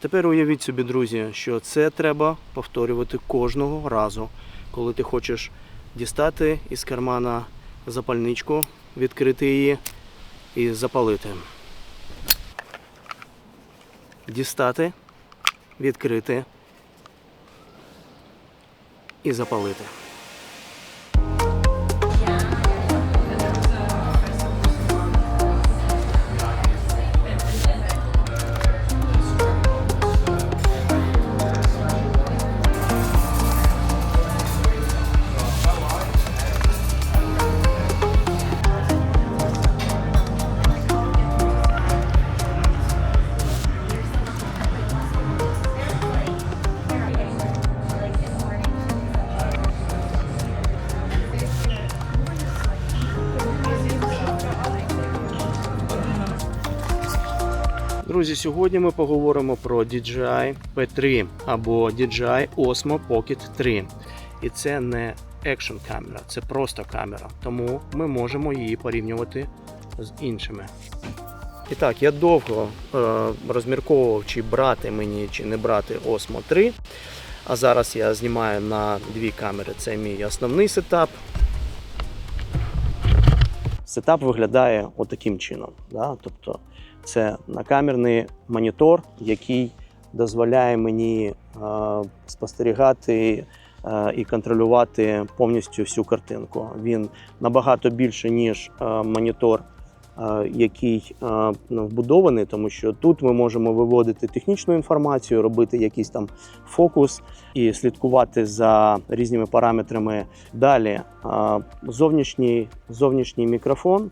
тепер уявіть собі, друзі, що це треба повторювати кожного разу, коли ти хочеш дістати із кармана запальничку, відкрити її і запалити. Дістати, відкрити і запалити. Друзі, сьогодні ми поговоримо про DJI P3 або DJI Osmo Pocket 3. І це не екшн камера, це просто камера. Тому ми можемо її порівнювати з іншими. І так, я довго е, розмірковував, чи брати мені, чи не брати Osmo 3. А зараз я знімаю на дві камери. Це мій основний сетап. Сетап виглядає отаким чином. Да? Тобто це накамерний монітор, який дозволяє мені е, спостерігати е, і контролювати повністю всю картинку. Він набагато більше, ніж е, монітор, який вбудований, тому що тут ми можемо виводити технічну інформацію, робити якийсь там фокус і слідкувати за різними параметрами. Далі зовнішній, зовнішній мікрофон,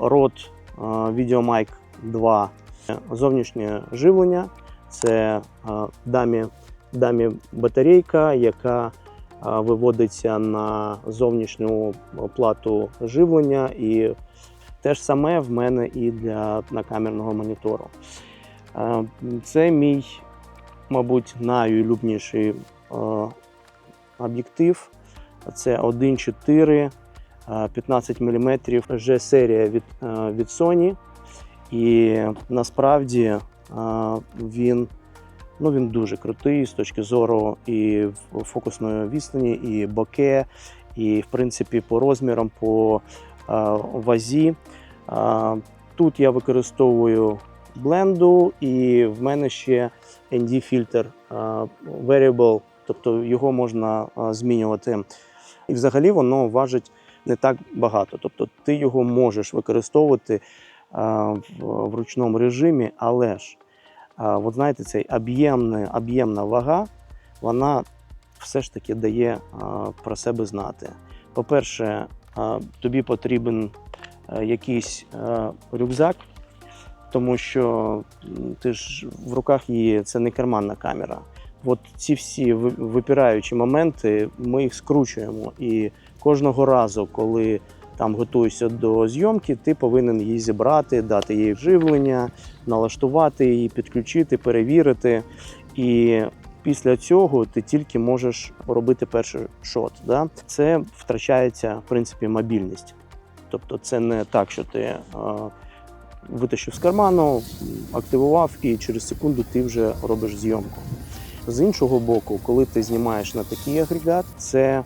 рот е, 2, зовнішнє живлення, це е, дамі, дамі батарейка, яка е, виводиться на зовнішню плату живлення. І те ж саме в мене і для накамерного монітору. Е, Це мій, мабуть, найулюбніший об'єктив. Це 1.4 е, 15 мм G-серія від, е, від Sony. І насправді е, він, ну, він дуже крутий з точки зору і фокусної відстані, і боке, і в принципі по розмірам, по е, вазі. Е, Тут я використовую бленду, і в мене ще ND-фільтр е, Variable, тобто його можна змінювати. І взагалі воно важить не так багато. Тобто ти його можеш використовувати в, в ручному режимі, але ж, от знаєте, цей об'ємна, об'ємна вага, вона все ж таки дає про себе знати. По-перше, тобі потрібен якийсь рюкзак, тому що ти ж в руках її це не карманна камера. От ці всі випираючі моменти, ми їх скручуємо. І кожного разу, коли там готуєшся до зйомки, ти повинен її зібрати, дати їй живлення, налаштувати її, підключити, перевірити. І після цього ти тільки можеш робити перший шот. Да? Це втрачається в принципі мобільність. Тобто, це не так, що ти витащив з карману, активував, і через секунду ти вже робиш зйомку. З іншого боку, коли ти знімаєш на такий агрегат, це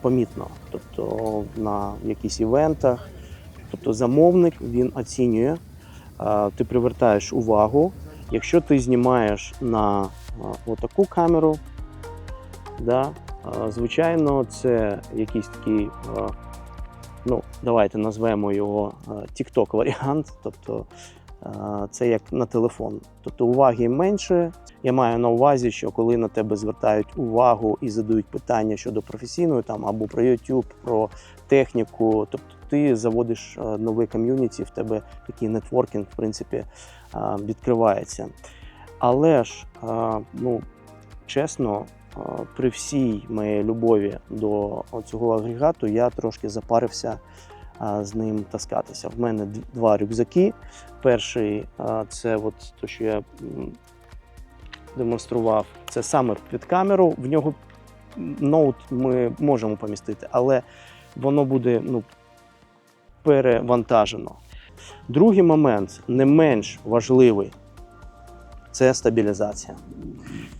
помітно. Тобто на якихось івентах, тобто замовник він оцінює, е, ти привертаєш увагу. Якщо ти знімаєш на е, отаку камеру, да, е, звичайно, це якийсь такий, е, ну, давайте назвемо його е, TikTok варіант, тобто е, це як на телефон. Тобто уваги менше, я маю на увазі, що коли на тебе звертають увагу і задають питання щодо професійної там або про YouTube, про техніку, тобто ти заводиш е, нове ком'юніті, в тебе такий нетворкінг, в принципі, е, відкривається. Але ж, е, ну чесно, при всій моїй любові до цього агрегату я трошки запарився з ним таскатися. В мене два рюкзаки. Перший це от то, що я демонстрував, це саме під камеру. В нього ноут ми можемо помістити, але воно буде ну, перевантажено. Другий момент, не менш важливий, це стабілізація.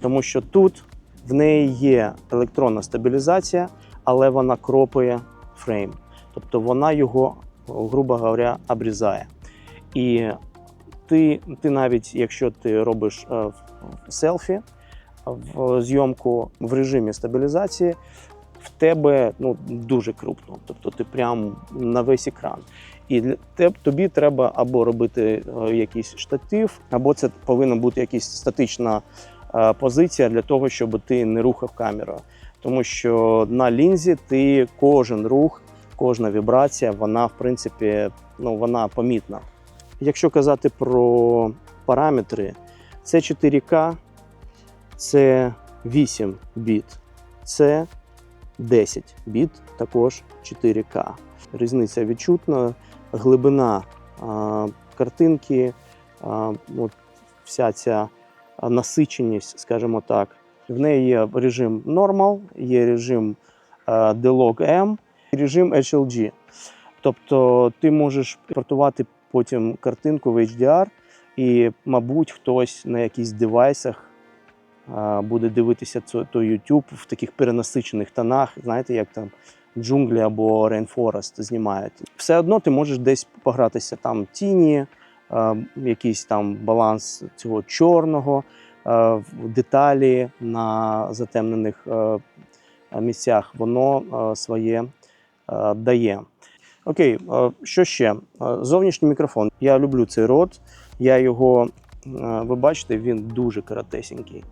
Тому що тут в неї є електронна стабілізація, але вона кропує фрейм. Тобто вона його, грубо говоря, обрізає. І ти, ти навіть якщо ти робиш е, селфі, в зйомку в режимі стабілізації, в тебе ну, дуже крупно. Тобто ти прям на весь екран. І тобі треба або робити е, якийсь штатив, або це повинна бути якась статична е, позиція для того, щоб ти не рухав камерою. Тому що на лінзі ти кожен рух, кожна вібрація, вона в принципі ну, вона помітна. Якщо казати про параметри, це 4К, це 8 біт, це 10 біт, також 4К. Різниця відчутна, глибина а, картинки, а, от вся ця насиченість, скажімо так. В неї є режим Normal, є режим а, D-Log M, режим HLG. Тобто ти можеш портувати потім картинку в HDR, і, мабуть, хтось на якихось девайсах буде дивитися той YouTube в таких перенасичених тонах, знаєте, як там джунглі або Rainforest знімають. Все одно ти можеш десь погратися там тіні, якийсь там баланс цього чорного, деталі на затемнених місцях. Воно своє дає. Окей, що ще? Зовнішній мікрофон. Я люблю цей рот. Я його, е, ви бачите, він дуже коротесенький.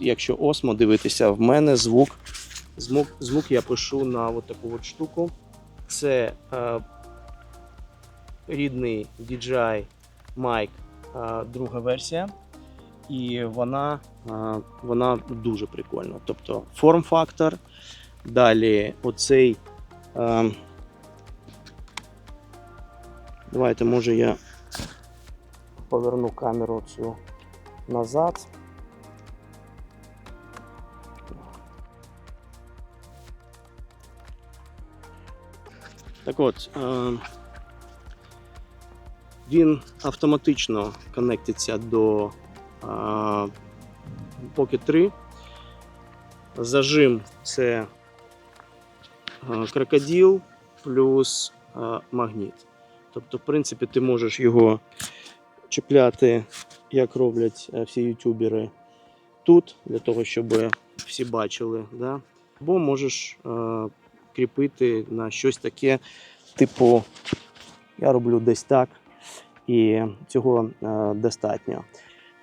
Якщо осмо дивитися, в мене звук. Звук, звук я пишу на от таку от штуку. Це е, рідний DJI Mic, е, друга версія. І вона, е, вона дуже прикольна. Тобто форм-фактор. Далі оцей. Е, Давайте, може, я поверну камеру цю назад. Так от, е, він автоматично коннектиться до е, Pocket 3. Зажим це е, крокодил плюс магніт. Тобто, в принципі, ти можеш його чіпляти, як роблять е, всі ютубери тут, для того, щоб всі бачили. Да? Або можеш е, кріпити на щось таке, типу, я роблю десь так, і цього е, достатньо.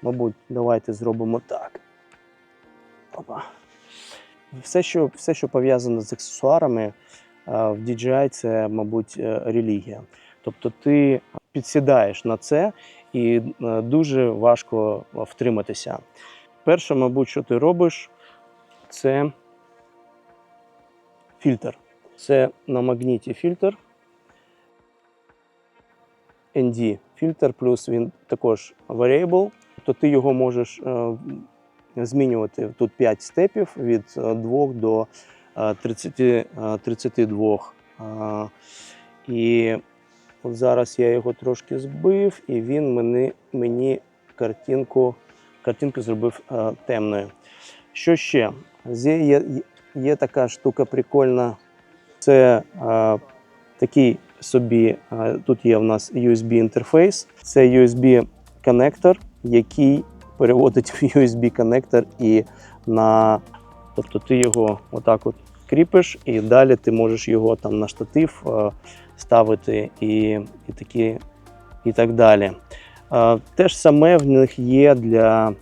Мабуть, давайте зробимо так. Опа. Все, що, все, що пов'язане з аксесуарами, е, в DJI це, мабуть, е, релігія. Тобто ти підсідаєш на це і е, дуже важко втриматися. Перше, мабуть, що ти робиш, це фільтр. Це на магніті фільтр. ND фільтр, плюс він також variable, то ти його можеш е, змінювати. Тут 5 степів від 2 до е, 30, е, 32. Е, І От зараз я його трошки збив, і він мені, мені картинку, картинку зробив е, темною. Що ще? Є, є, є така штука прикольна. Це е, такий собі. Е, тут є в нас USB інтерфейс. Це USB коннектор, який переводить в USB коннектор і на. Тобто ти його отак от кріпиш, і далі ти можеш його там на штатив е, ставити і, і, такі, і так далі. Те ж саме в них є для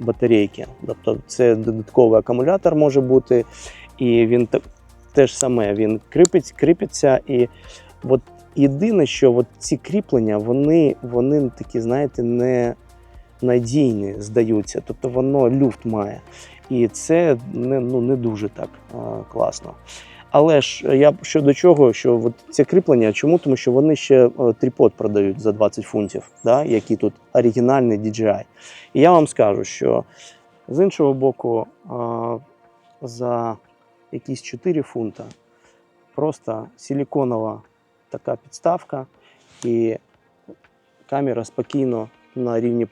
батарейки. Тобто це додатковий акумулятор може бути, і він те- саме він кріпить, кріпиться. І от єдине, що от ці кріплення, вони, вони такі, знаєте, не надійні здаються. Тобто воно люфт має. І це не, ну, не дуже так класно. Але ж я щодо чого, що от ці кріплення, чому? Тому що вони ще е, тріпод продають за 20 фунтів, да, які тут оригінальний DJI. І я вам скажу, що з іншого боку, за якісь 4 фунта просто силіконова така підставка, і камера спокійно на рівні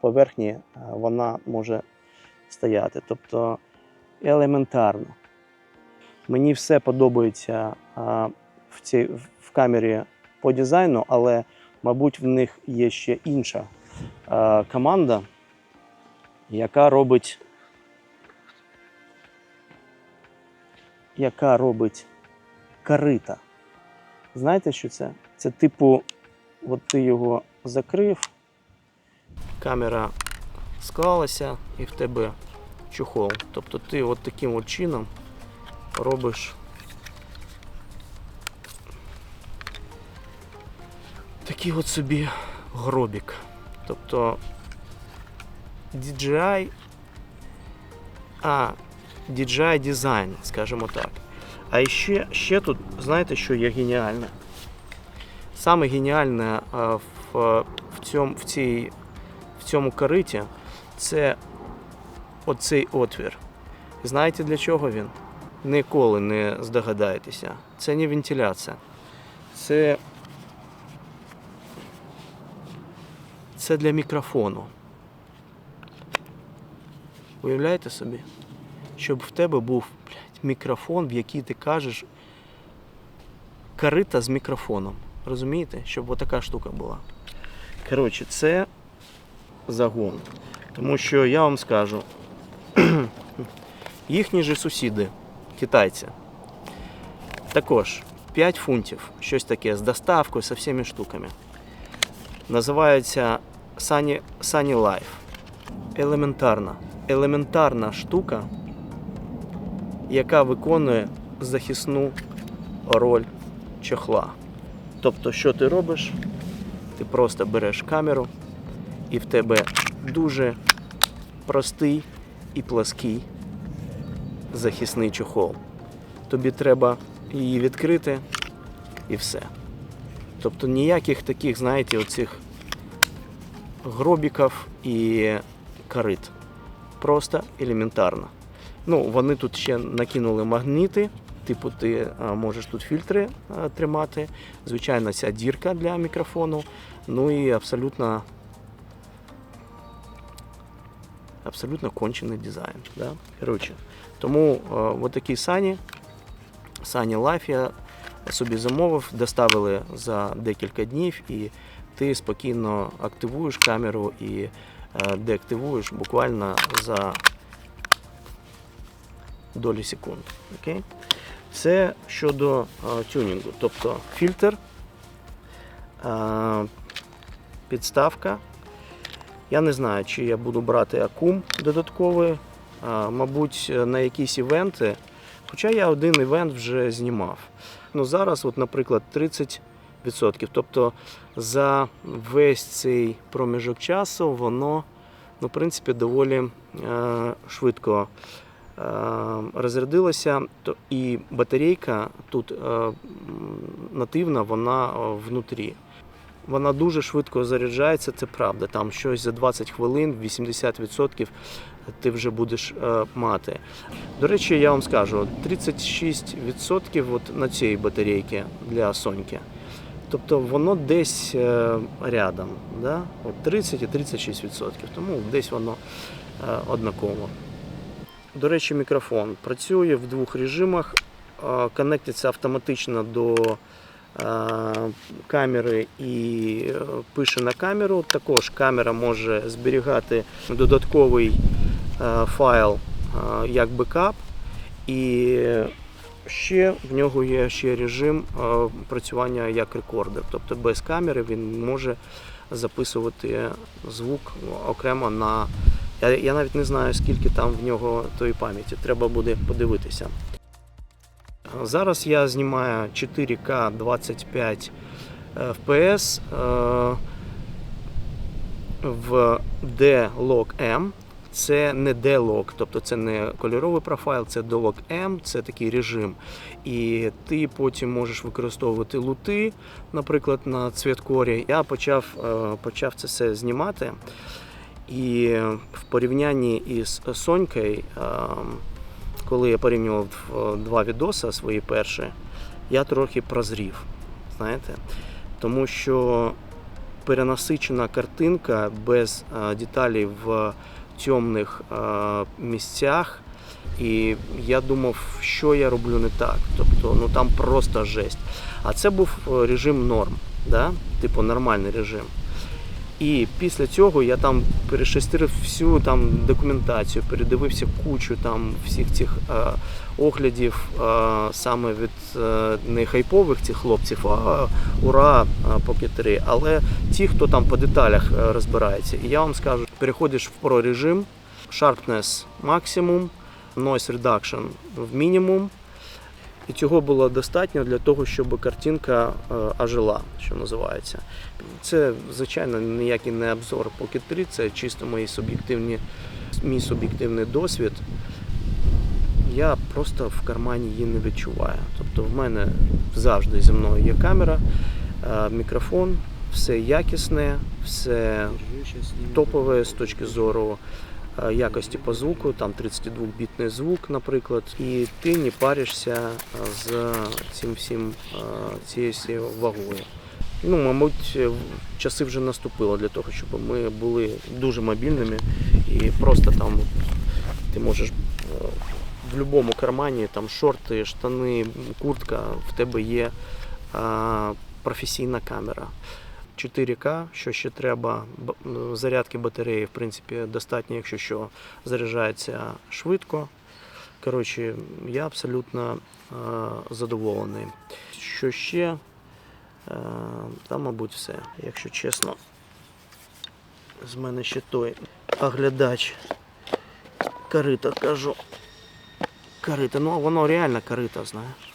поверхні е, вона може стояти. Тобто елементарно. Мені все подобається в, цій, в камері по дизайну, але, мабуть, в них є ще інша команда, яка робить, яка робить карита. Знаєте, що це? Це типу, от ти його закрив, камера склалася і в тебе чохол. Тобто ти от таким от чином робиш такий от собі гробік. Тобто DJI, а DJI дизайн, скажімо так. А ще, ще тут, знаєте, що є геніальне? Саме геніальне в, в, цьому, в, цій, в цьому кориті це оцей отвір. Знаєте для чого він? Ніколи не здогадаєтеся. Це не вентиляція. Це, це для мікрофону. Уявляєте собі? Щоб в тебе був блядь, мікрофон, в який ти кажеш карита з мікрофоном. Розумієте? Щоб отака штука була. Коротше, це загон. Тому що я вам скажу, їхні же сусіди, китайці, також 5 фунтів, щось таке з доставкою, з всіми штуками. Називається Sunny, Sunny Life. Елементарна. Елементарна штука, яка виконує захисну роль чохла. Тобто, що ти робиш? Ти просто береш камеру, і в тебе дуже простий і плаский захисний чохол. Тобі треба її відкрити і все. Тобто ніяких таких, знаєте, оцих гробіків і карит. Просто елементарно. Ну, вони тут ще накинули магніти. Типу, ти а, можеш тут фільтри а, тримати. Звичайно, ця дірка для мікрофону. Ну і абсолютно абсолютно кончений дизайн. Да? Коротше, тому е, от такі сані, сані Life я собі замовив, доставили за декілька днів, і ти спокійно активуєш камеру і е, деактивуєш буквально за долі секунд. Окей? Це щодо е, тюнінгу, тобто фільтр, е, підставка. Я не знаю, чи я буду брати акум додатковий, мабуть, на якісь івенти. Хоча я один івент вже знімав. Ну, зараз, от, наприклад, 30%. Тобто за весь цей проміжок часу воно, ну, в принципі, доволі е, швидко е, розрядилося. І батарейка тут е, нативна, вона е, внутрі. Вона дуже швидко заряджається, це правда. Там щось за 20 хвилин, 80% ти вже будеш е, мати. До речі, я вам скажу, 36% от на цій батарейці для Соньки. Тобто воно десь е, рядом, да? от 30 і 36%, тому десь воно е, однаково. До речі, мікрофон працює в двох режимах, е, конектиться автоматично до е, камери і е, пише на камеру. Також камера може зберігати додатковий е, файл е, як бекап. І ще в нього є ще режим працювання як рекордер. Тобто без камери він може записувати звук окремо на. Я навіть не знаю, скільки там в нього тої пам'яті. Треба буде подивитися. Зараз я знімаю 4К 25 FPS в D-Log M. Це не D-Log, тобто це не кольоровий профайл, це D-Log M, це такий режим. І ти потім можеш використовувати лути, наприклад, на цвіткорі. Я почав, е, почав це все знімати. І в порівнянні із Сонькою, е, коли я порівнював е, два відоси свої перші, я трохи прозрів. Знаєте? Тому що перенасичена картинка без е, деталей в темних е, місцях. І я думав, що я роблю не так. Тобто, ну там просто жесть. А це був режим норм, да? типу нормальний режим. І після цього я там перешестерив всю там документацію, передивився кучу там всіх цих е, оглядів е, саме від е, не хайпових цих хлопців, а ура е, поки 3, але ті, хто там по деталях е, розбирається. І я вам скажу, переходиш в Pro режим, sharpness максимум, noise reduction в мінімум. І цього було достатньо для того, щоб картинка е, ожила, що називається. Це, звичайно, ніякий не обзор Pocket 3, це чисто мої суб'єктивні, мій суб'єктивний досвід. Я просто в кармані її не відчуваю. Тобто в мене завжди зі мною є камера, е, мікрофон, все якісне, все топове з точки зору якості по звуку, там 32-бітний звук, наприклад, і ти не паришся е, з цим всім е, цією вагою. Ну, мабуть, е, часи вже наступило для того, щоб ми були дуже мобільними і просто там ти можеш е, в будь-якому кармані там шорти, штани, куртка, в тебе є е, професійна камера. 4К, що ще треба, зарядки батареї, в принципі, достатньо, якщо що, заряджається швидко. Коротше, я абсолютно е, задоволений. Що ще? Е, та, мабуть, все. Якщо чесно, з мене ще той оглядач корита кажу. Корита, ну воно реально корита, знаєш.